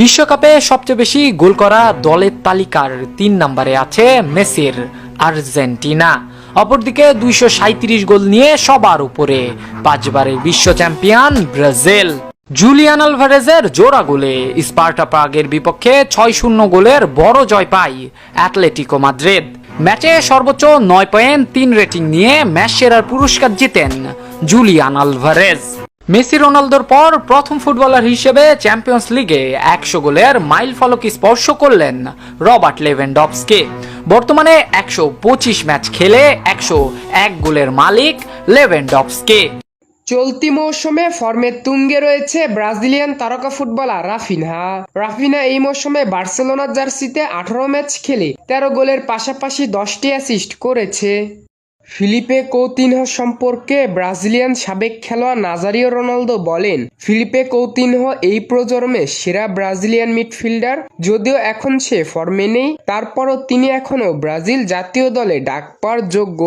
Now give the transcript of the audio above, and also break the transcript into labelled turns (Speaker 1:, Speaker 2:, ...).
Speaker 1: বিশ্বকাপে সবচেয়ে বেশি গোল করা দলের তালিকার তিন নম্বরে আছে মেসির আর্জেন্টিনা। অপরদিকে দুইশো গোল নিয়ে সবার উপরে পাঁচবারের বিশ্ব চ্যাম্পিয়ন ব্রাজিল। জুলিয়ান আলভারেজের জোড়া গোলে স্পার্টা প্রাগের বিপক্ষে ছয় শূন্য গোলের বড় জয় পায় অ্যাটলেটিকো মাদ্রিদ। ম্যাচে সর্বোচ্চ নয় পয়েন্ট তিন রেটিং নিয়ে ম্যাচ সেরার পুরস্কার জিতেন জুলিয়ান আলভারেজ। মেসি রোনালদোর পর প্রথম ফুটবলার হিসেবে চ্যাম্পিয়ন্স লিগে একশো গোলের মাইল ফলক স্পর্শ করলেন রবার্ট লেভেনডপসকে বর্তমানে একশো পঁচিশ ম্যাচ খেলে একশো এক গোলের মালিক লেভেনডপসকে
Speaker 2: চলতি মৌসুমে ফর্মের তুঙ্গে রয়েছে ব্রাজিলিয়ান তারকা ফুটবলার রাফিনহা। রাফিনা এই মৌসুমে বার্সেলোনার জার্সিতে আঠারো ম্যাচ খেলে তেরো গোলের পাশাপাশি দশটি অ্যাসিস্ট করেছে। ফিলিপে কৌতিনহ সম্পর্কে ব্রাজিলিয়ান সাবেক খেলোয়াড় নাজারিও রোনালদো বলেন, ফিলিপে কৌতিনহ এই প্রজন্মে সেরা ব্রাজিলিয়ান মিডফিল্ডার। যদিও এখন সে ফর্মে নেই, তারপরও তিনি এখনও ব্রাজিল জাতীয় দলে ডাক পাওয়ার যোগ্য।